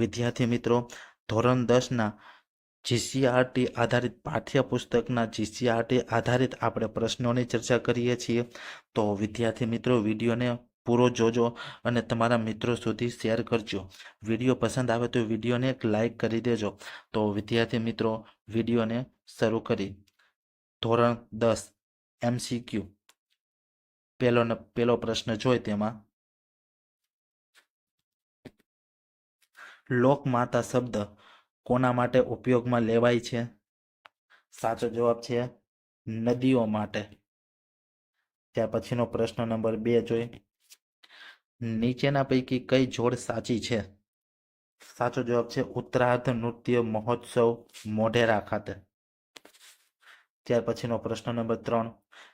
વિદ્યાર્થી મિત્રો, ધોરણ દસના જીસીઆરટી આધારિત પાઠ્યપુસ્તકના જીસીઆરટી આધારિત આપણે પ્રશ્નોની ચર્ચા કરીએ છીએ. તો વિદ્યાર્થી મિત્રો, વિડીયોને પૂરો જોજો અને તમારા મિત્રો સુધી શેર કરજો. વીડિયો પસંદ આવે તો વિડીયોને એક લાઈક કરી દેજો. તો વિદ્યાર્થી મિત્રો, વિડીયોને શરૂ કરી. ધોરણ દસ, એમસીક્યુ. પહેલો પહેલો પ્રશ્ન જોઈ તેમાં લોકમાતા શબ્દ કોના માટે ઉપયોગમાં લેવાય છે? સાચો જવાબ છે નદીઓ માટે. ત્યાર પછીનો પ્રશ્ન નંબર બે જોઈ. નીચેના પૈકી કઈ જોડ સાચી છે? સાચો જવાબ છે ઉત્તરાર્ધ નૃત્ય મહોત્સવ મોઢેરા ખાતે. ત્યાર પછીનો પ્રશ્ન નંબર ત્રણ.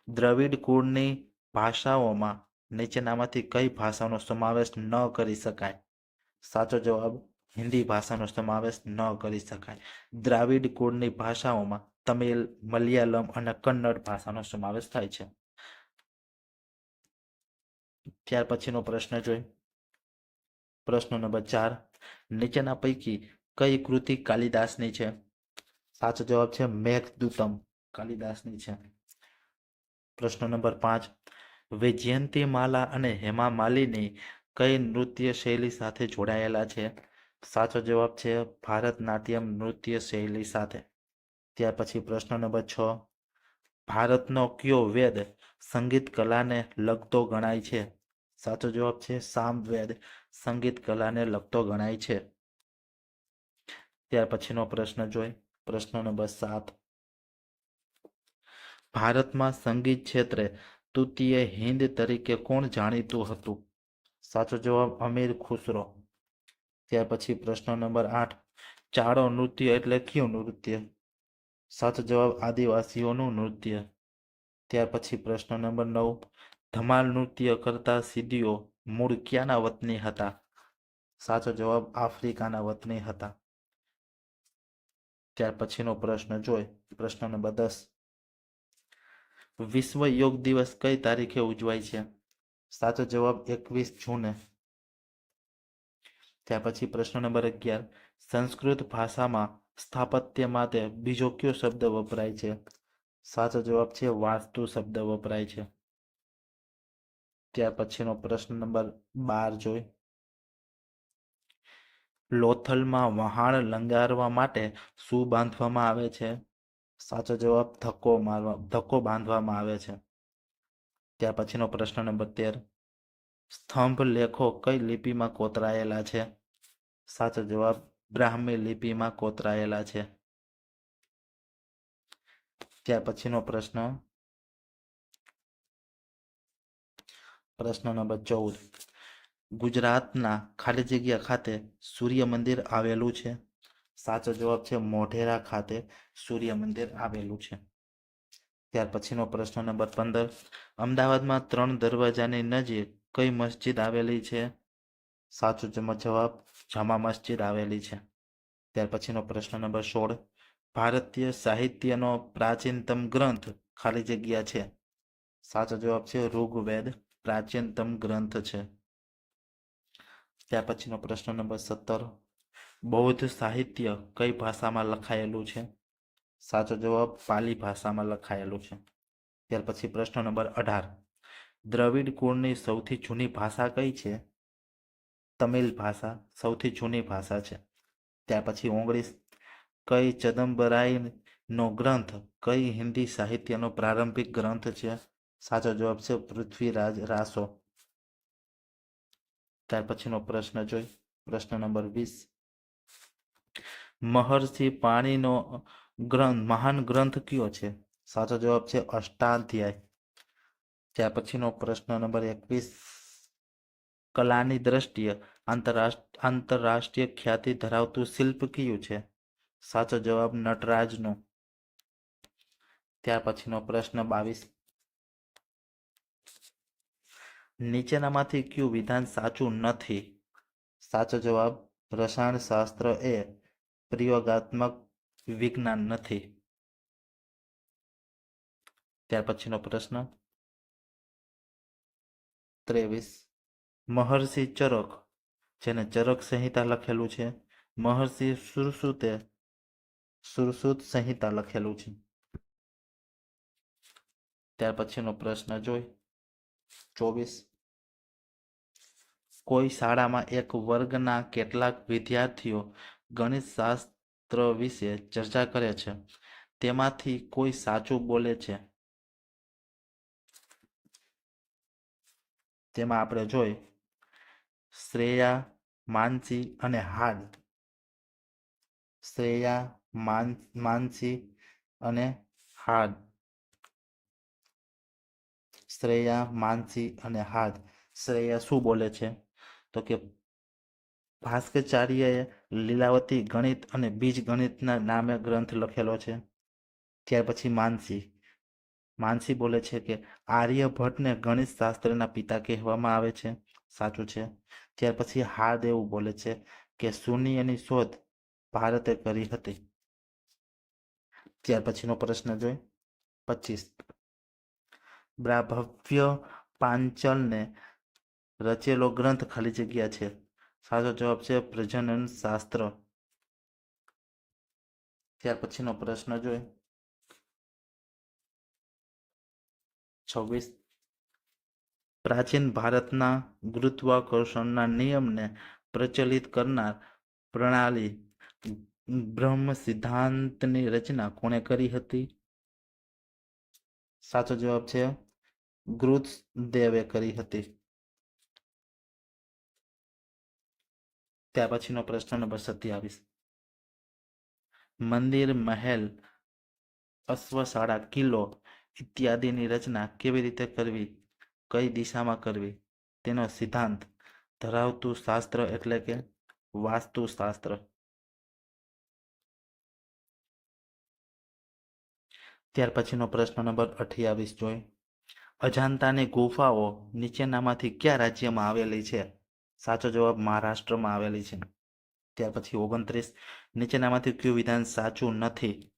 દ્રવિડ કુળની ભાષાઓમાં નીચેનામાંથી કઈ ભાષાનો સમાવેશ ન કરી શકાય? સાચો જવાબ હિન્દી ભાષાનો સમાવેશ ન કરી શકાય. દ્રાવિડ કુળની ભાષાઓમાં તમિલ, મલયાલમ અને કન્નડ ભાષાનો સમાવેશ થાય છે. ત્યાર પછીનો પ્રશ્ન જોઈ. પ્રશ્ન નંબર ચાર. નીચેના પૈકી કઈ કૃતિ કાલિદાસની છે? સાચો જવાબ છે મેઘદૂતમ કાલિદાસની છે. પ્રશ્ન નંબર પાંચ. વૈજયંતી માલા અને હેમા માલિની કઈ નૃત્ય શૈલી સાથે જોડાયેલા છે? સાચો જવાબ છે ભારતનાટ્યમ નૃત્ય શૈલી સાથે. ત્યાર પછી પ્રશ્ન નંબર છ. ભારતનો કયો વેદ સંગીત કલાને લગતો ગણાય છે? સાચો જવાબ છે સામવેદ સંગીત કલાને લગતો ગણાય છે. ત્યાર પછીનો પ્રશ્ન જોઈ. પ્રશ્ન નંબર સાત. ભારતમાં સંગીત ક્ષેત્રે તૃતીય હિન્દ તરીકે કોણ જાણીતું હતું? સાચો જવાબ અમીર ખુસરો. ત્યાર પછી પ્રશ્ન નંબર આઠ, ચાળો નૃત્ય એટલે કયું નૃત્ય? સાચો જવાબ, આદિવાસીઓનું નૃત્ય. ત્યાર પછી પ્રશ્ન નંબર નવ, ધમાલ નૃત્ય કરતા સિદ્ધિઓ મૂળ ક્યાંના વતની હતા? સાચો જવાબ, આફ્રિકાના વતની હતા. ત્યાર પછીનો પ્રશ્ન જોઈ, પ્રશ્ન નંબર દસ. વિશ્વ યોગ દિવસ કઈ તારીખે ઉજવાય છે? સાચો જવાબ, એકવીસ જૂને. ત્યાર પછી પ્રશ્ન નંબર અગિયાર. સંસ્કૃત ભાષામાં સ્થાપત્ય માટે બીજો કયો શબ્દ વપરાય છે? સાચો જવાબ છે વાસ્તુ શબ્દ વપરાય છે. ત્યાર પછીનો પ્રશ્ન નંબર બાર જોઈ. લોથલમાં વહાણ લંગારવા માટે શું બાંધવામાં આવે છે? સાચો જવાબ ધક્કો મારવા, ધક્કો બાંધવામાં આવે છે. ત્યાર પછીનો પ્રશ્ન નંબર તેર. સ્તંભ લેખો કઈ લિપિમાં કોતરાયેલા છે? સાચો જવાબ, બ્રાહ્મી લિપિમાં કોતરાયેલા છે. ત્યાર પછીનો પ્રશ્ન. પ્રશ્ન નંબર ચૌદ. ગુજરાતના ખાલી જગ્યા ખાતે સૂર્ય મંદિર આવેલું છે? સાચો જવાબ છે, મોઢેરા ખાતે સૂર્ય મંદિર આવેલું છે. ત્યાર પછીનો પ્રશ્ન નંબર પંદર. અમદાવાદમાં ત્રણ દરવાજાની નજીક કઈ મસ્જિદ આવેલી છે? સાચો જવાબ, જામા મસ્જિદ આવેલી છે. ત્યાર પછીનો પ્રશ્ન નંબર સોળ. ભારતીય સાહિત્યનો પ્રાચીનતમ ગ્રંથ ખાલી જગ્યા છે? સાચો જવાબ છે ઋગ્વેદ. પ્રાચીનતમ ગ્રંથ છે. ત્યાર પછીનો પ્રશ્ન નંબર સત્તર. બૌદ્ધ સાહિત્ય કઈ ભાષામાં લખાયેલું છે? સાચો જવાબ, પાલી ભાષામાં લખાયેલું છે. ત્યાર પછી પ્રશ્ન નંબર અઢાર. દ્રવિડ કુળની સૌથી જૂની ભાષા કઈ છે? તમિલ ભાષા સૌથી જૂની ભાષા છે. ત્યાર પછી ઓગણીસ. કઈ ચદંબરાઈ નો ગ્રંથ, કઈ હિન્દી સાહિત્યનો પ્રારંભિક ગ્રંથ છે? સાચો જવાબ છે પૃથ્વીરાજ રાસો. ત્યાર પછીનો પ્રશ્ન જોઈ. પ્રશ્ન નંબર વીસ. મહર્ષિ પાણીનો ગ્રંથ, મહાન ગ્રંથ કયો છે? સાચો જવાબ છે અષ્ટાધ્યાય. ત્યાર પછીનો પ્રશ્ન નંબર એકવીસ. કલાની દ્રષ્ટિએ આંતરરાષ્ટ્ર આંતરરાષ્ટ્રીય ખ્યાતિ ધરાવતું શિલ્પ કયું છે? સાચો જવાબ નટરાજનો. ત્યાર પછીનો પ્રશ્ન બાવીસ. નીચેનામાંથી કયું વિધાન સાચું નથી? સાચો જવાબ રસાયણશાસ્ત્ર એ પ્રયોગાત્મક વિજ્ઞાન નથી. ત્યાર પછીનો પ્રશ્ન ત્રેવીસ. મહર્ષિ ચરક, જેને ચરક સંહિતા લખેલું છે. મહર્ષિ સુરસુતે સુરસુત સંહિતા લખેલું છે. ત્યાર પછીનો પ્રશ્ન જોઈ. ચોવીસ. કોઈ શાળામાં એક વર્ગના કેટલાક વિદ્યાર્થીઓ ગણિત શાસ્ત્ર વિશે ચર્ચા કરે છે. તેમાંથી કોઈ સાચું બોલે છે. તેમાં આપણે જોઈ શ્રેયા, માનસી અને હાદ શ્રેયા, માન, માનસી અને હાદ શ્રેયા, માનસી અને હાદ શ્રેયા શું બોલે છે? તો કે ભાસ્કરચાર્યએ લીલાવતી ગણિત અને બીજ ગણિતના નામે ગ્રંથ લખેલો છે. ત્યાર પછી માનસી. માનસી બોલે છે કે આર્યભટ્ટને ગણિત શાસ્ત્રના પિતા કહેવામાં આવે છે. સાચું છે. ત્યાર પછી હાર્દ એવું બોલે છે કે શૂન્યની શોધ ભારતે કરી હતી. ત્યાર પછીનો પ્રશ્ન જોઈ. પચીસ. બ્રાભવ્ય પાંચલને રચેલો ગ્રંથ ખાલી જગ્યા છે. સાચો જવાબ છે પ્રજનન શાસ્ત્ર. ત્યાર પછીનો પ્રશ્ન જોઈ. છવ્વીસ. પ્રાચીન ભારતના ગુરુત્વાકર્ષણના નિયમને પ્રચલિત કરનાર પ્રણાલી બ્રહ્મ સિદ્ધાંતની રચના કોણે કરી હતી? સાચો જવાબ છે ગુરુદેવે કરી હતી. ત્યાર પછીનો પ્રશ્ન નંબર સત્યાવીસ. મંદિર, મહેલ, અશ્વશાળા, કિલ્લો ઇત્યાદિની રચના કેવી રીતે કરવી, કઈ દિશામાં કરવી, તેનો સિદ્ધાંત ધરાવતું શાસ્ત્ર એટલે કે વાસ્તુશાસ્ત્ર. ત્યાર પછીનો પ્રશ્ન નંબર અઠ્યાવીસ જોઈ. અજાંતાની ગુફાઓ નીચેનામાંથી કયા રાજ્યમાં આવેલી છે? સાચો જવાબ મહારાષ્ટ્રમાં આવેલી છે. ત્યાર પછી ઓગણત્રીસ. નીચેનામાંથી કયું વિધાન સાચું નથી?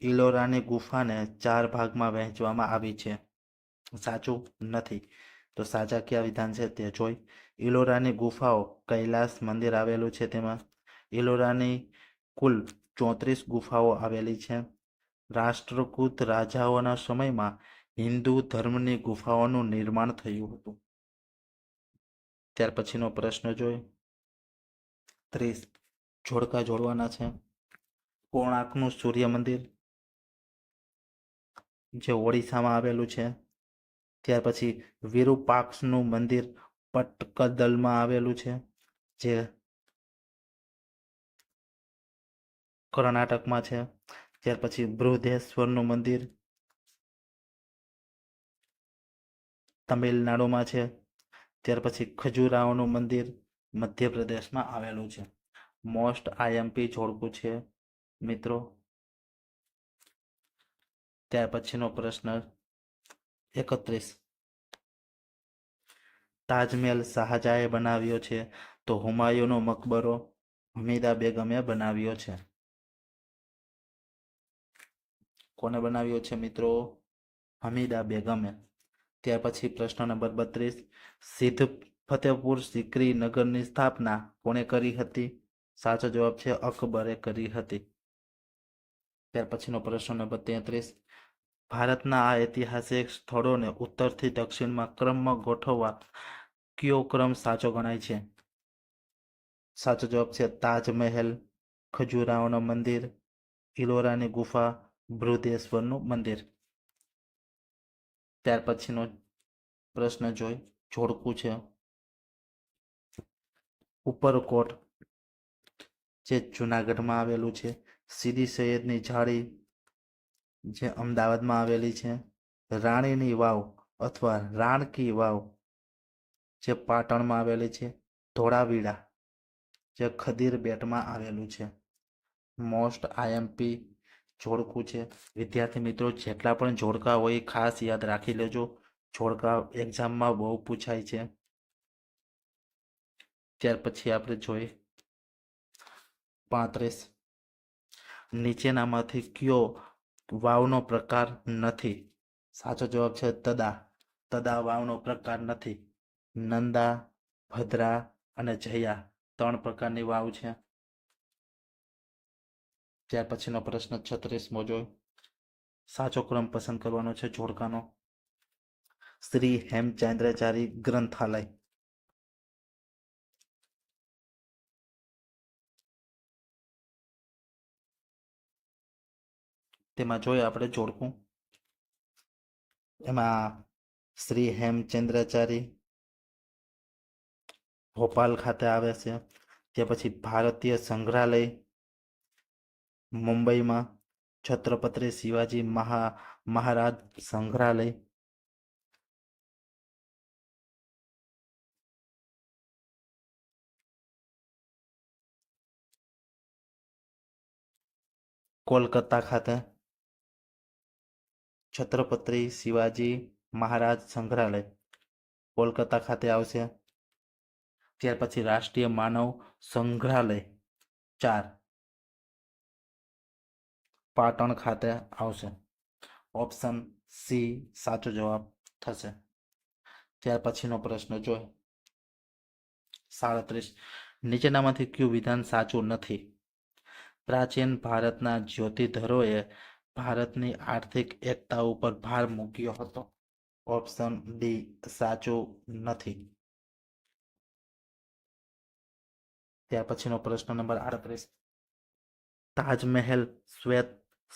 ઇલોરાની ગુફાને ચાર ભાગમાં વહેંચવામાં આવી છે. સાચું નથી. તો સાચા કયા વિધાન છે તે જોઈ. ઇલોરાની ગુફાઓ કૈલાસ મંદિર આવેલું છે તેમાં. ઇલોરાની કુલ ચોત્રીસ ગુફાઓ આવેલી છે. રાષ્ટ્રકૂત રાજાઓના સમયમાં હિન્દુ ધર્મની ગુફાઓનું નિર્માણ થયું હતું. ત્યાર પછીનો પ્રશ્ન જોઈ. ત્રીસ. જોડકા જોડવાના છે. કોણાર્કનું સૂર્ય મંદિર. જે ઓડિશામાં આવેલું છે. ત્યાર પછી વિરૂપાક્ષનું મંદિર પટકદલમાં આવેલું છે, જે કર્ણાટકમાં છે. ત્યાર પછી બૃહદેશ્વરનું મંદિર તમિલનાડુમાં છે. ત્યાર પછી ખજુરાહોનું મંદિર મધ્યપ્રદેશમાં આવેલું છે. મોસ્ટ આઈએમપી જોડકું છે, મિત્રો. ત્યાર પછીનો પ્રશ્ન એકત્રીસ. તાજમહેલ શાહજહાએ બનાવ્યો છે તો હુમાયુનો મકબરો હમીદા બેગમે બનાવ્યો છે. કોને બનાવ્યો છે મિત્રો? હમીદા બેગમે. ત્યાર પછી પ્રશ્ન નંબર બત્રીસ. સિદ્ધ ફતેહપુર સિકરી નગરની સ્થાપના કોણે કરી હતી? સાચો જવાબ છે અકબરે કરી હતી. ત્યાર પછીનો પ્રશ્ન નંબર તેત્રીસ. ભારતના આ ઐતિહાસિક સ્થળોને ઉત્તરથી દક્ષિણમાં ક્રમમાં ગોઠવવા કયો ક્રમ સાચો ગણાય છે? સાચો જવાબ છે તાજમહેલ, ખજુરાહોનું મંદિર, ઇલોરાની ગુફા, બૃહદેશ્વરનું મંદિર. ત્યાર પછીનો પ્રશ્ન જોઈ, જોડકું છે. ઉપરકોટ, જે જુનાગઢમાં આવેલું છે, સીદી સૈયદની જાળી જે અમદાવાદમાં આવેલી છે, રાણીની વાવ અથવા રાણકી વાવ જે પાટણમાં આવેલી છે, ધોળાવીડા, જે ખદીર બેટમાં આવેલું છે. મોસ્ટ આઈએમપી જોડકું છે. વિદ્યાર્થી મિત્રો, જેટલા પણ જોડકા હોય એ ખાસ યાદ રાખી લેજો. જોડકા એક્ઝામમાં બહુ પૂછાય છે. ત્યાર પછી આપણે જોઈએ. પાંત્રીસ. નીચેનામાંથી કયો વાવનો પ્રકાર નથી. સાચો જવાબ છે તદા. તદા વાવનો પ્રકાર નથી. નંદા, ભદ્રા અને જયા ત્રણ પ્રકારની વાવ છે. ત્યાર પછીનો પ્રશ્ન છત્રીસમો જોઈ સાચો ક્રમ પસંદ કરવાનો છે જોડકાનો. શ્રી હેમચંદ્રાચારી ગ્રંથાલય. તેમાં જોઈએ આપણે જોડકું. એમાં શ્રી હેમચંદ્રાચારી ભોપાલ ખાતે આવે છે. તે પછી ભારતીય સંગ્રહાલય મુંબઈમાં છત્રપતિ શિવાજી મહા, મહારાજ સંગ્રહાલય. કોલકાતા ખાતે છત્રપતિ શિવાજી મહારાજ સંગ્રહાલય, કોલકાતા ખાતે આવશે. ત્યાર પછી રાષ્ટ્રીય માનવ સંગ્રહાલય ચાર, પાટણ ખાતે આવશે. ઓપ્શન સી, સાચો જવાબ થશે. ત્યાર પછીનો પ્રશ્ન જો સાડત્રીસ, નીચેનામાંથી કયું વિધાન સાચું નથી? પ્રાચીન ભારતના જ્યોતિધરોએ ભારતની આર્થિક એકતા ઉપર ભાર મૂક્યો હતો. ઓપ્શન ડી સાચો નથી. ત્યાર પછીનો પ્રશ્ન નંબર આડત્રીસ. તાજમહેલ, શ્વેત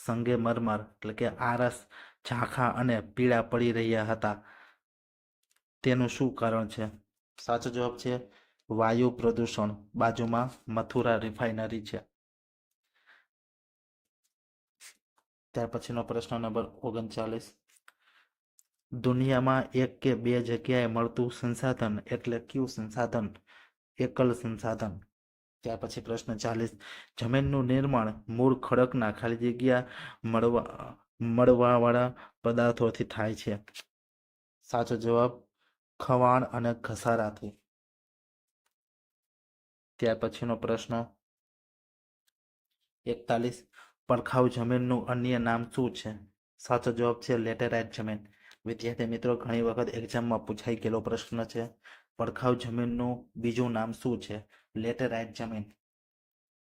સંગેમરમર એટલે કે આરસ, ઝાંખા અને પીળા પડી રહ્યા હતા. તેનું શું કારણ છે? સાચો જવાબ છે, વાયુ પ્રદૂષણ. બાજુમાં મથુરા રિફાઇનરી છે. ત્યાર પછીનો પ્રશ્ન નંબર ઓગણચાલીસ. દુનિયામાં એક કે બે જગ્યાએ મળતું સંસાધન એટલે કયું સંસાધન? એકલ સંસાધન. ત્યાર પછી પ્રશ્ન ચાલીસ. જમીનનું નિર્માણ મૂળ ખડકના ખાલી જગ્યા મળવા, મળવાવાળા પદાર્થોથી થાય છે. સાચો જવાબ, ખવાણ અને ઘસારાથી. ત્યાર પછીનો પ્રશ્ન એકતાલીસ. પડખાવ જમીનનું અન્ય નામ શું છે? સાચો જવાબ છે લેટેરાઇટ જમીન. વિદ્યાર્થી મિત્રો, ઘણી વખત એક્ઝામમાં પૂછાઈ ગયેલો પ્રશ્ન છે પડખાવ જમીનનું બીજું નામ શું છે? લેટેરાઇટ જમીન.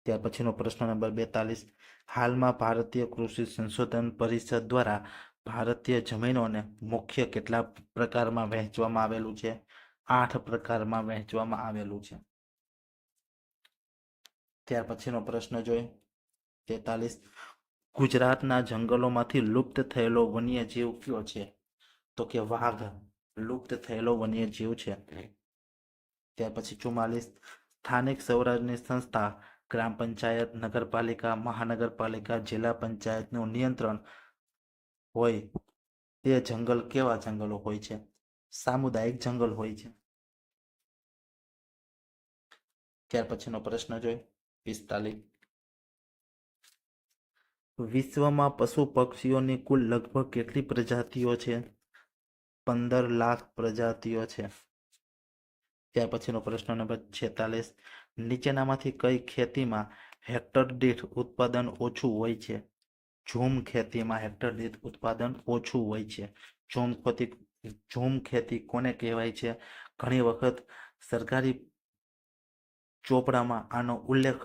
ત્યાર પછીનો પ્રશ્ન નંબર બેતાલીસ. હાલમાં ભારતીય કૃષિ સંશોધન પરિષદ દ્વારા ભારતીય જમીનોને મુખ્ય કેટલા પ્રકારમાં વહેંચવામાં આવેલું છે? આઠ પ્રકારમાં વહેંચવામાં આવેલું છે. ત્યાર પછીનો પ્રશ્ન જોઈએ. તેતાલીસ. ગુજરાતના જંગલોમાંથી લુપ્ત થયેલો વન્યજીવ કયો છે? તો કે વાઘ લુપ્ત થયેલો વન્યજીવ છે. ત્યાર પછી ચુમ્માલીસ. સ્થાનિક સ્વરાજની સંસ્થા ગ્રામ પંચાયત નગરપાલિકા મહાનગરપાલિકા જિલ્લા પંચાયતનું નિયંત્રણ હોય તે જંગલ કેવા જંગલો હોય છે? સામુદાયિક જંગલ હોય છે. ત્યાર પછીનો પ્રશ્ન જોઈ. પિસ્તાલીસ. વિશ્વમાં પશુ પક્ષીઓની કુલ લગભગ કેટલી પ્રજાતિઓ છે? પંદર લાખ પ્રજાતિઓ છે. ત્યાર પછીનો પ્રશ્ન નંબર છેતાલીસ. નીચેનામાંથી કઈ ખેતીમાં હેક્ટર દીઠ ઉત્પાદન ઓછું હોય છે? ઝૂમ ખેતીમાં હેક્ટર દીઠ ઉત્પાદન ઓછું હોય છે. ઝૂમ ખેતી ઝૂમ ખેતી કોને કહેવાય છે? ઘણી વખત સરકારી ચોપડામાં આનો ઉલ્લેખ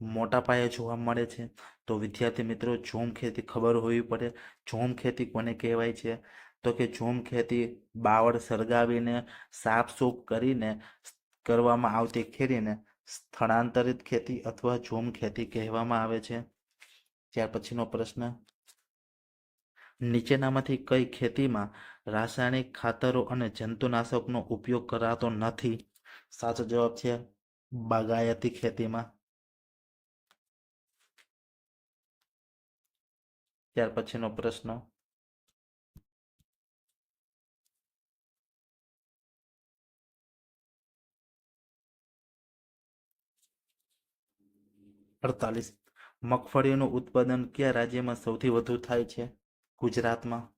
મોટા પાયે જોવા મળે છે. તો વિદ્યાર્થી મિત્રો ઝૂમ ખેતી ખબર હોવી પડે. ઝૂમ ખેતી કોને કહેવાય છે? તો કે ઝૂમ ખેતી બાવળ સળગાવીને સાફસૂફ કરીને કરવામાં આવતી ખેતીને સ્થળાંતરિત ખેતી અથવા ઝૂમ ખેતી કહેવામાં આવે છે. ત્યાર પછીનો પ્રશ્ન. નીચેનામાંથી કઈ ખેતીમાં રાસાયણિક ખાતરો અને જંતુનાશકનો ઉપયોગ કરાતો નથી? સાચો જવાબ છે, બાગાયતી ખેતીમાં. ત્યાર પછીનો પ્રશ્ન. અડતાલીસ. મગફળીનું ઉત્પાદન કયા રાજ્યમાં સૌથી વધુ થાય છે? ગુજરાતમાં.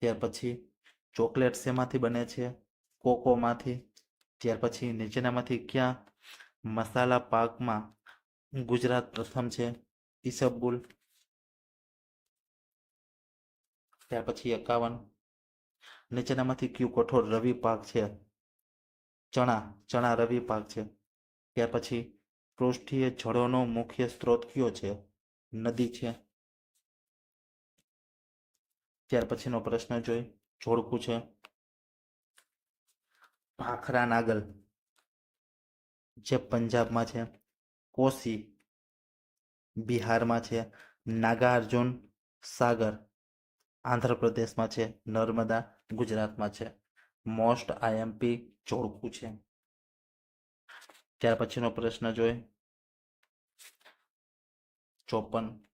ત્યાર પછી ચોકલેટ શેમાંથી બને છે? કોકોમાંથી. ત્યાર પછી નીચેનામાંથી ક્યાં મસાલા પાકમાં ગુજરાત પ્રથમ છે? ઈસબગુલ. ત્યાર પછી એકાવન. નીચેનામાંથી કયું કઠોળ રવિ પાક છે. ચણા ચણા રવિ પાક છે. ત્યાર પછી પૃષ્ઠીય જળોનો મુખ્ય સ્ત્રોત કયો છે? નદી છે. ત્યાર પછીનો પ્રશ્ન જોઈ, જોડકું છે. ભાખરા નાગલ, જે પંજાબમાં છે. કોસી, બિહારમાં છે. નાગાર્જુન સાગર આંધ્રપ્રદેશમાં છે, નર્મદા ગુજરાતમાં છે. મોસ્ટ આઈએમપી જોડકું છે. ત્યાર પછીનો પ્રશ્ન જોઈ. ચોપન.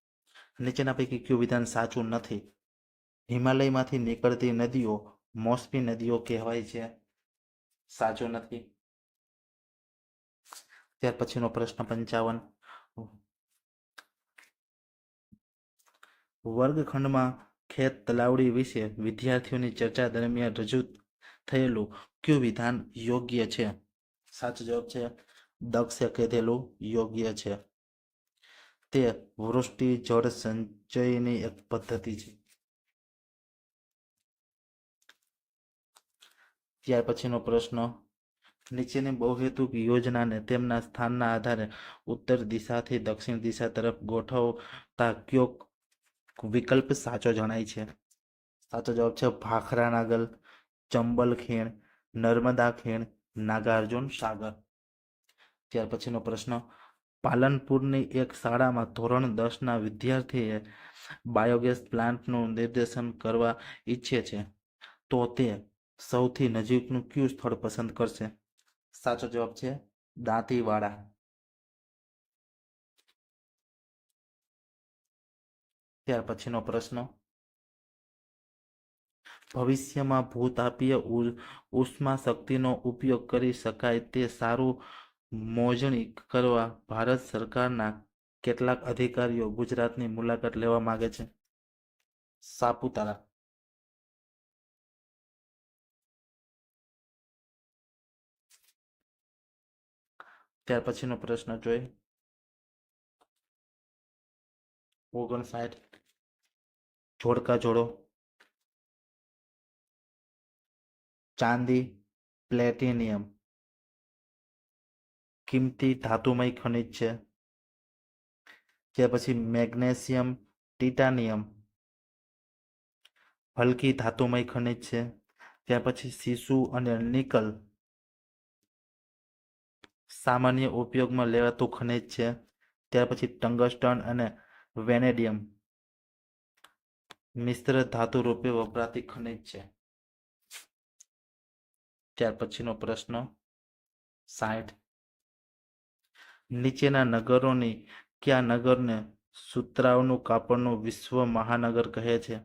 નીચેના પૈકી કયું વિધાન સાચું નથી? હિમાલયમાંથી નીકળતી નદીઓ મોસમી નદીઓ કહેવાય છે. સાચું નથી? ત્યાર પછીનો પ્રશ્ન પંચાવન. વર્ગખંડમાં ખેત તલાવડી વિશે વિદ્યાર્થીઓની ચર્ચા દરમિયાન રજૂ થયેલું કયું વિધાન યોગ્ય છે? સાચો જવાબ છે દક્ષે કહેલું યોગ્ય છે. તે વૃષ્ટિ, જળ સંચયની એક પદ્ધતિ છે. ત્યાર પછીનો પ્રશ્ન, નીચેની બહુહેતુક યોજનાને તેમના સ્થાનના આધારે ઉત્તર દિશાથી દક્ષિણ દિશા તરફ ગોઠવતા કયો વિકલ્પ સાચો જણાય છે. સાચો જવાબ છે ભાખરા નાગલ, ચંબલ ખીણ, નર્મદા ખીણ, નાગાર્જુન સાગર. ત્યાર પછીનો પ્રશ્ન, પાલનપુરની એક શાળામાં ધોરણ દસના વિદ્યાર્થીએ બાયોગેસ પ્લાન્ટનું નિર્દેશન કરવા ઈચ્છે છે, તો તે સૌથી નજીકનું કયું સ્થળ પસંદ કરશે? સાચો જવાબ છે દાંતીવાડા. ત્યાર પછીનો પ્રશ્ન. ભવિષ્યમાં ભૂતાપીય ઉષ્મા શક્તિનો ઉપયોગ કરી શકાય તે સારું મોજણી કરવા ભારત સરકારના કેટલાક અધિકારીઓ ગુજરાતની મુલાકાત લેવા માંગે છે. સાપુતારા. ત્યાર પછીનો પ્રશ્ન જોઈ. ઓગણસાઠ. જોડકા જોડો. ચાંદી, પ્લેટિનિયમ. કિંમતી ધાતુમય ખનિજ છે. ત્યાર પછી મેગ્નેશિયમ, ટિટાનિયમ. હલકી ધાતુમય ખનિજ છે. ત્યાર પછી સીસુ અને નિકલ. સામાન્ય ઉપયોગમાં લેવાતું ખનિજ છે. ત્યાર પછી ટંગસ્ટન અને વેનેડિયમ. મિશ્ર ધાતુ રૂપે વપરાતી ખનિજ છે. ત્યાર પછીનો પ્રશ્ન સાઠ નીચેના નગરોની કયા નગરને સુતરાવનું કાપડનું વિશ્વ મહાનગર કહે છે?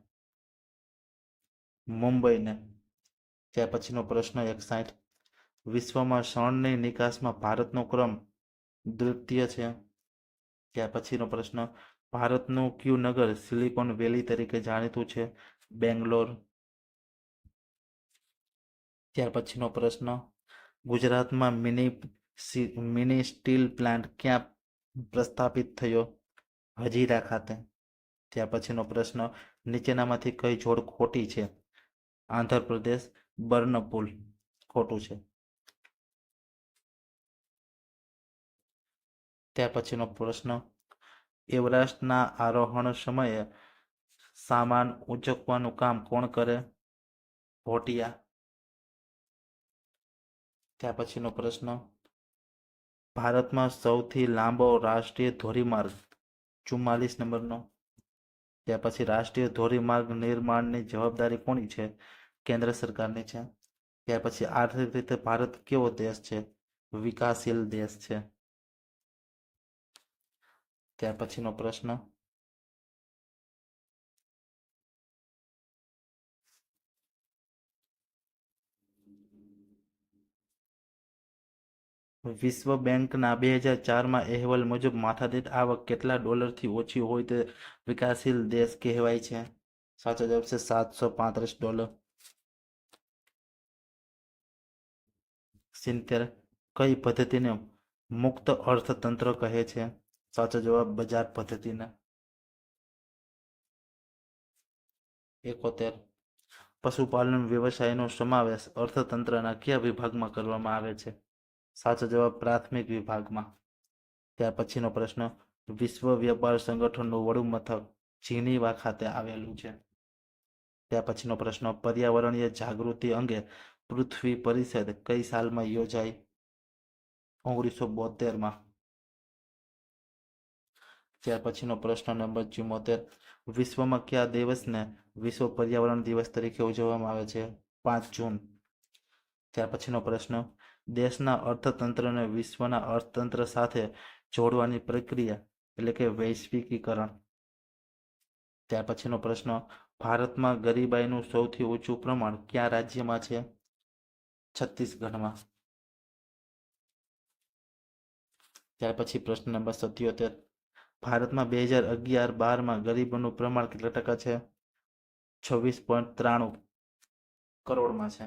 મુંબઈને. ત્યાર પછીનો પ્રશ્ન એકસાઠ વિશ્વમાં શણની નિકાસમાં ભારતનો ક્રમ દ્વિતીય છે? ત્યાર પછીનો પ્રશ્ન ભારતનું ક્યુ નગર સિલિકોન વેલી તરીકે જાણીતું છે? બેંગ્લોર. ત્યાર પછીનો પ્રશ્ન. ગુજરાતમાં મિની મિની સ્ટીલ પ્લાન્ટ ક્યાં પ્રસ્થાપિત થયો? હજીરા ખાતે. ત્યાર પછીનો પ્રશ્ન. નીચેનામાંથી કઈ જોડ ખોટી છે? આંધ્રપ્રદેશ. બર્નપુલ. ખોટું છે. ત્યાર પછીનો પ્રશ્ન. એવરેસ્ટના આરોહણ સમયે સામાન ઉંચકવાનું કામ કોણ કરે? ભોટિયા. ત્યાર પછીનો પ્રશ્ન. ભારતમાં સૌથી લાંબો રાષ્ટ્રીય ધોરીમાર્ગ ચુમ્માલીસ નંબરનો. ત્યાર પછી રાષ્ટ્રીય ધોરીમાર્ગ નિર્માણની જવાબદારી કોની છે? કેન્દ્ર સરકારની છે. ત્યાર પછી આર્થિક રીતે ભારત કેવો દેશ છે? વિકાસશીલ દેશ છે. ત્યાર પછીનો પ્રશ્ન? વિશ્વ બેંકના બે હજાર ચારમાં અહેવાલ મુજબ માથાદીઠ આવક કેટલા ડોલરથી ઓછી હોય તે વિકાસશીલ દેશ કહેવાય છે. સાચો જવાબ છે સાતસો પાંત્રીસ ડોલર. સિત્તેર. કઈ પદ્ધતિને મુક્ત અર્થતંત્ર કહે છે? સાચો જવાબ બજાર પદ્ધતિના. એકોતેર. પશુપાલન વ્યવસાયનો સમાવેશ અર્થતંત્રના કયા વિભાગમાં કરવામાં આવે છે? સાચો જવાબ પ્રાથમિક વિભાગમાં. ત્યાર પછીનો પ્રશ્ન, વિશ્વ વ્યાપાર સંગઠનનું વડું મથક જીનીવા ખાતે આવેલું છે. ત્યાર પછીનો પ્રશ્ન, પર્યાવરણીય જાગૃતિ અંગે પૃથ્વી પરિષદ કઈ સાલમાં યોજાઈ? ઓગણીસો બોતેરમાં. ત્યાર પછીનો પ્રશ્ન નંબર ચુમ્મોતેર. વિશ્વમાં કયા દિવસને વિશ્વ પર્યાવરણ દિવસ તરીકે ઉજવવામાં આવે છે? પાંચ જૂન. ત્યાર પછીનો પ્રશ્ન. દેશના અર્થતંત્રને વિશ્વના અર્થતંત્ર સાથે જોડવાની પ્રક્રિયા એટલે કે વૈશ્વિકીકરણ. ત્યાર પછીનો પ્રશ્ન. ભારતમાં ગરીબાઈનું સૌથી ઊંચું પ્રમાણ કયા રાજ્યમાં છે? છત્તીસગઢમાં. ત્યાર પછી પ્રશ્ન નંબર સત્યોતેર. ભારતમાં બે હજાર અગિયાર બારમાં ગરીબોનું પ્રમાણ કેટલા ટકા છે? છવ્વીસ પોઈન્ટ ત્રાણું કરોડમાં છે.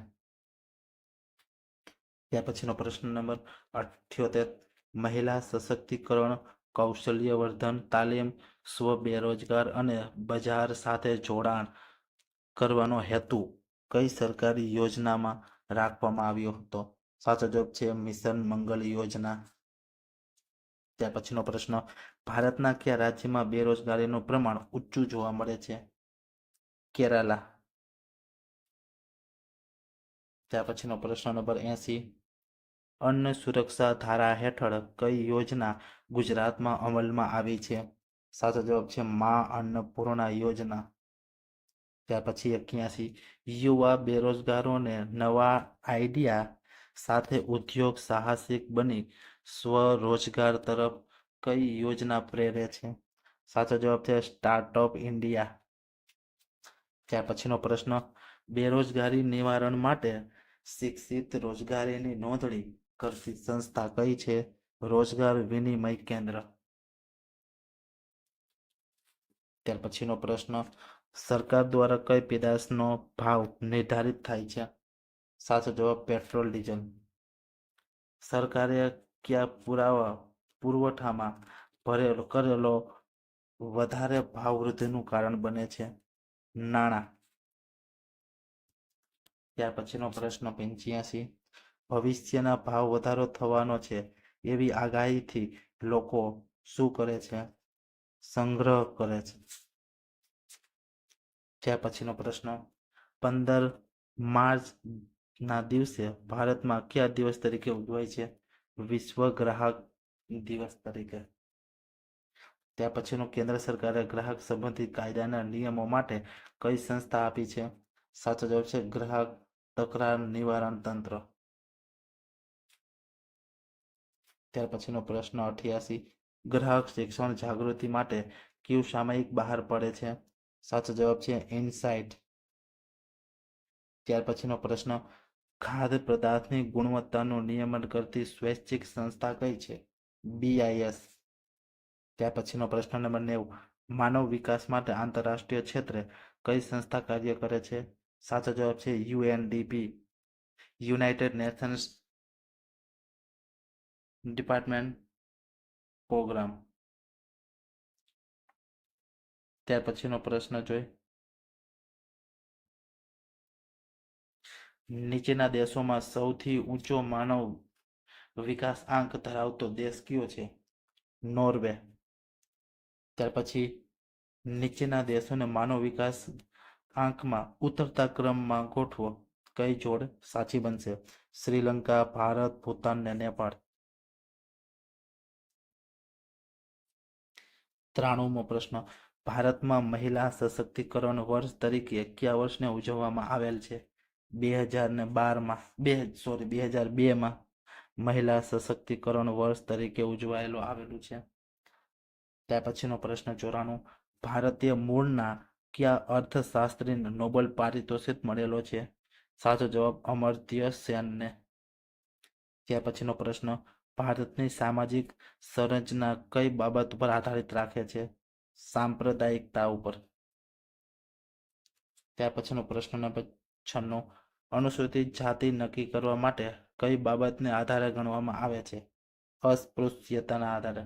ત્યાર પછીનો પ્રશ્ન નંબર અઠ્યોતેર. મહિલા સશક્તિકરણ, કૌશલ્યવર્ધન, તાલીમ સ્વ બેરોજગાર અને બજાર સાથે જોડાણ કરવાનો હેતુ કઈ સરકારી યોજનામાં રાખવામાં આવ્યો હતો? સાચો જવાબ છે, મિશન મંગલ યોજના. ત્યાર પછીનો પ્રશ્ન, ભારતના કયા રાજ્યમાં બેરોજગારીનું પ્રમાણ ઊંચું જોવા મળે છે? કેરાલા. ત્યાર પછીનો પ્રશ્ન નંબર એસી અન્ન સુરક્ષા ધારા હેઠળ કઈ યોજના ગુજરાતમાં અમલમાં આવી છે? સાચો જવાબ છે મા અન્નપૂર્ણા યોજના. ત્યાર પછી એક્યાસી. યુવા બેરોજગારોને નવા આઈડિયા સાથે ઉદ્યોગ સાહસિક બની સ્વરોજગાર તરફ કઈ યોજના પ્રેરે છે? સાચો જવાબ છે સ્ટાર્ટઅપ ઇન્ડિયા ત્યાર પછીનો પ્રશ્ન, બેરોજગારી નિવારણ માટે શિક્ષિત રોજગારીની નોંધણી કરતી સંસ્થા કઈ છે? રોજગાર વિનિમય કેન્દ્ર. ત્યાર પછીનો પ્રશ્ન, સરકાર દ્વારા કઈ પેદાશનો ભાવ નિર્ધારિત થાય છે? સાચો જવાબ, પેટ્રોલ, ડીઝલ. સરકારે કયા પુરાવા પુરવઠામાં ભરેલો, કરેલો વધારે ભાવ વૃદ્ધિનું કારણ બને છે? નાણાં. ત્યાર પછીનો પ્રશ્ન, પંચ્યાસી. ભવિષ્યના ભાવ વધારો થવાનો છે એવી આગાહીથી લોકો શું કરે છે? સંગ્રહ કરે છે. ત્યાર પછીનો પ્રશ્ન, પંદર માર્ચ ના દિવસે ભારતમાં કયા દિવસ તરીકે ઉજવાય છે? વિશ્વ ગ્રાહક દિવસ તરીકે. ત્યાર પછીનો કેન્દ્ર સરકારે ગ્રાહક સંબંધિત કાયદાના નિયમો માટે કઈ સંસ્થા આપી છે? સાચો જવાબ છે ગ્રાહક તકરાર નિવારણ તંત્ર. ત્યાર પછીનો પ્રશ્ન અઠ્યાસી. ગ્રાહક શિક્ષણ જાગૃતિ માટે કયું સામયિક બહાર પડે છે? સાચો જવાબ છે ઇનસાઇટ. ત્યાર પછીનો પ્રશ્ન ખાદ્ય પદાર્થની ગુણવત્તાનું નિયમન કરતી સ્વૈચ્છિક સંસ્થા કઈ છે? બીઆઈએસ ત્યાર પછીનો પ્રશ્ન નંબર નેવું. માનવ વિકાસ માટે આંતરરાષ્ટ્રીય ક્ષેત્રે કઈ સંસ્થા કાર્ય કરે છે? સાચો જવાબ છે UNDP United Nations Department Programme. ત્યાર પછીનો પ્રશ્ન જોઈ. નીચેના દેશોમાં સૌથી ઊંચો માનવ વિકાસ આંક ધરાવતો દેશ કયો છે? નોર્વે. ત્યાર પછી નીચેના દેશોને માનવ વિકાસ આંકમાં ઉતરતા ક્રમમાં ગોઠવો. કઈ જોડ સાચી બનશે? શ્રીલંકા, ભારત, ભૂતાન ને નેપાળ. ત્રાણુમો પ્રશ્ન. ભારતમાં મહિલા સશક્તિકરણ વર્ષ તરીકે કયા વર્ષને ઉજવવામાં આવેલ છે. બે હજાર ને બારમાં, બે સોરી બે હજાર બેમાં મહિલા સશક્તિકરણ વર્ષ તરીકે ઉજવાયેલો આવેલું છે. ત્યાર પછીનો પ્રશ્ન ચોરાણું, ભારતીય મૂળના કયા અર્થશાસ્ત્રીને નોબલ પારિતોષિક મળેલો છે? સાચો જવાબ અમર્ત્ય સેનને. ત્યાર પછીનો પ્રશ્ન, ભારતની સામાજિક સંરચના કઈ બાબત ઉપર આધારિત રાખે છે? સાંપ્રદાયિકતા ઉપર. ત્યાર પછીનો પ્રશ્ન નંબર છન્નું અનુસૂચિત જાતિ નક્કી કરવા માટે કઈ બાબતને આધારે ગણવામાં આવે છે? અસ્પૃશ્યતાના આધારે.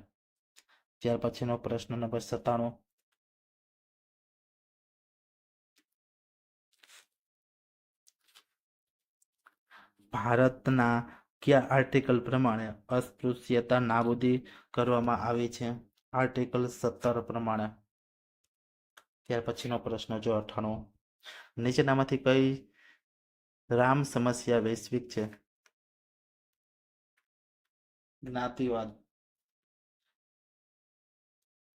ત્યાર પછીનો પ્રશ્ન નંબર સત્તાણું. ભારતના કયા આર્ટિકલ પ્રમાણે અસ્પૃશ્યતા નાબૂદી કરવામાં આવી છે? આર્ટિકલ સત્તર પ્રમાણે. ત્યાર પછીનો પ્રશ્ન જો અઠાણું નીચેનામાંથી કઈ રામ સમસ્યા વૈશ્વિક છે. જ્ઞાતિવાદ.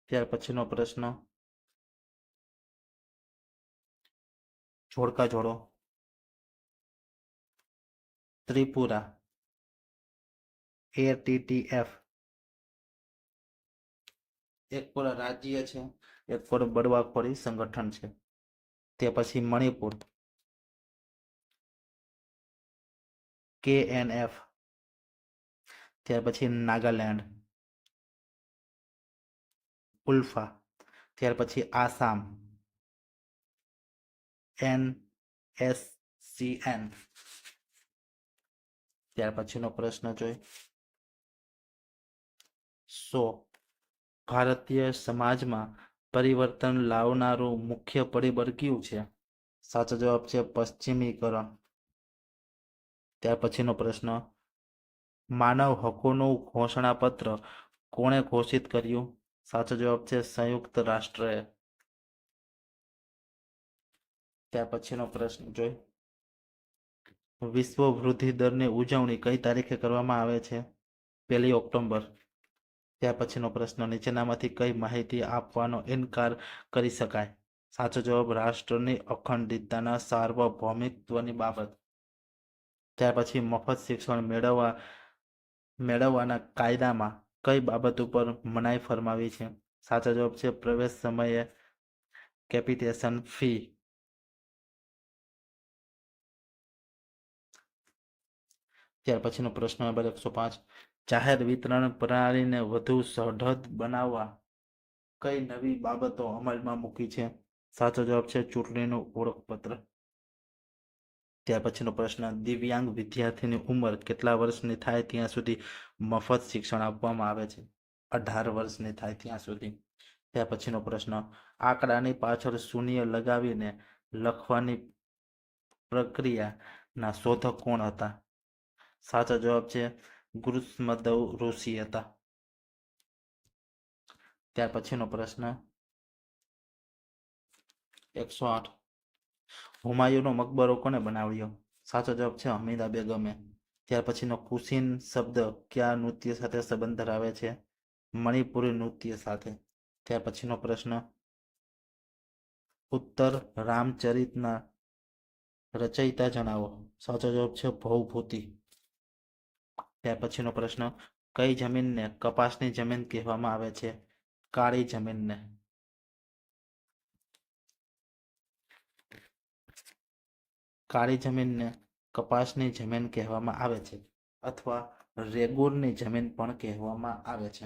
ત્યાર પછીનો પ્રશ્ન. જોડકા જોડો. ત્રિપુરા. એટીટીએફ એક પૂરા રાજ્ય છે, એક પૂરું બળવાખોરી સંગઠન છે. તે પછી મણિપુર. કે એન એફ ત્યાર પછી નાગાલેન્ડ. ઉલ્ફા. ત્યાર પછી Assam. N S C N ત્યાર પછીનો પ્રશ્ન જોઈ. સો, ભારતીય સમાજમાં પરિવર્તન લાવનારું મુખ્ય પરિબળ કયું છે? સાચો જવાબ છે પશ્ચિમીકરણ. ત્યાર પછીનો પ્રશ્ન, માનવ હકોનું ઘોષણાપત્ર કોણે ઘોષિત કર્યું? સાચો જવાબ છે સંયુક્ત રાષ્ટ્રએ. ત્યાર પછીનો પ્રશ્ન જોઈ. વિશ્વ વૃદ્ધિ દરની ઉજવણી કઈ તારીખે કરવામાં આવે છે? પહેલી ઓક્ટોબર ત્યાર પછીનો પ્રશ્ન, નીચેનામાંથી કઈ માહિતી આપવાનો ઇનકાર કરી શકાય? સાચો જવાબ, રાષ્ટ્રની અખંડિતતાના સાર્વભૌમિકત્વની બાબત. ત્યાર પછી મફત શિક્ષણ મેળવવા, મેળવવાના કાયદામાં કઈ બાબત ઉપર મનાઈ ફરમાવી છે? સાચો જવાબ છે પ્રવેશ સમયે કેપિટેશન ફી ત્યાર પછીનો પ્રશ્ન નંબર એકસો પાંચ. જાહેર વિતરણ પ્રણાલીને વધુ સઢત બનાવવા કઈ નવી બાબતો અમલમાં મૂકી છે? સાચો જવાબ છે ચૂંટણીનું ઓળખપત્ર. ત્યાર પછીનો પ્રશ્ન, દિવ્યાંગ વિદ્યાર્થીની ઉંમર કેટલા વર્ષની થાય ત્યાં સુધી મફત શિક્ષણ આપવામાં આવે છે? અઢાર વર્ષની થાય ત્યાં સુધી. ત્યાર પછીનો પ્રશ્ન, આંકડાની પાછળ શૂન્ય લગાવીને લખવાની પ્રક્રિયાના શોધક કોણ હતા? સાચો જવાબ છે ગુરુસ્મદવ ઋષિ હતા. ત્યાર પછીનો પ્રશ્ન, એકસો આઠ હુમાયુનો મકબરો કોને બનાવ્યો? સાચો જવાબ છે હમીદા બેગમે. ત્યાર પછીનો કુશીન શબ્દ કયા નૃત્ય સાથે સંબંધ ધરાવે છે? મણિપુરી નૃત્ય સાથે. ત્યાર પછીનો પ્રશ્ન. ઉત્તર રામચરિતના રચયિતા જણાવો. સાચો જવાબ છે ભૌભૂતિ. ત્યાર પછીનો પ્રશ્ન. કઈ જમીનને કપાસની જમીન કહેવામાં આવે છે? કાળી જમીનને. કાળી જમીનને કપાસની જમીન કહેવામાં આવે છે અથવા રેગુરની જમીન પણ કહેવામાં આવે છે.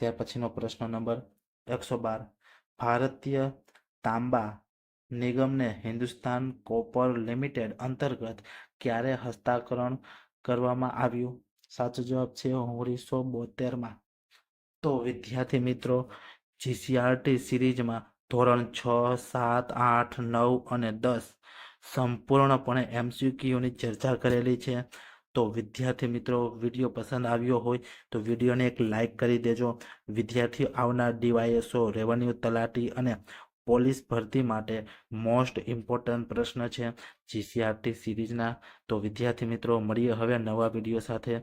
ત્યાર પછીનો પ્રશ્ન નંબર એકસો બાર. ભારતીય તાંબા નિગમને હિન્દુસ્તાન કોપર લિમિટેડ અંતર્ગત ક્યારે હસ્તાકરણ કરવામાં આવ્યું? સાચો જવાબ છે ઓગણીસો બોતેરમાં. તો વિદ્યાર્થી મિત્રો, જીસીઆરટી સિરીઝમાં ધોરણ છ, સાત, આઠ, નવ અને દસ સંપૂર્ણપણે એમસીક્યુની ચર્ચા કરેલી છે. તો વિદ્યાર્થી મિત્રો, વીડિયો પસંદ આવ્યો હોય તો વિડીયોને એક લાઇક કરી દેજો. વિદ્યાર્થીઓ આવનાર ડીવાયએસઓ, રેવન્યુ તલાટી અને પોલીસ ભરતી માટે મોસ્ટ ઇમ્પોર્ટન્ટ પ્રશ્ન છે. જીસીઆરટી સિરીઝના. તો વિદ્યાર્થી મિત્રો, મળીએ હવે નવા વીડિયો સાથે.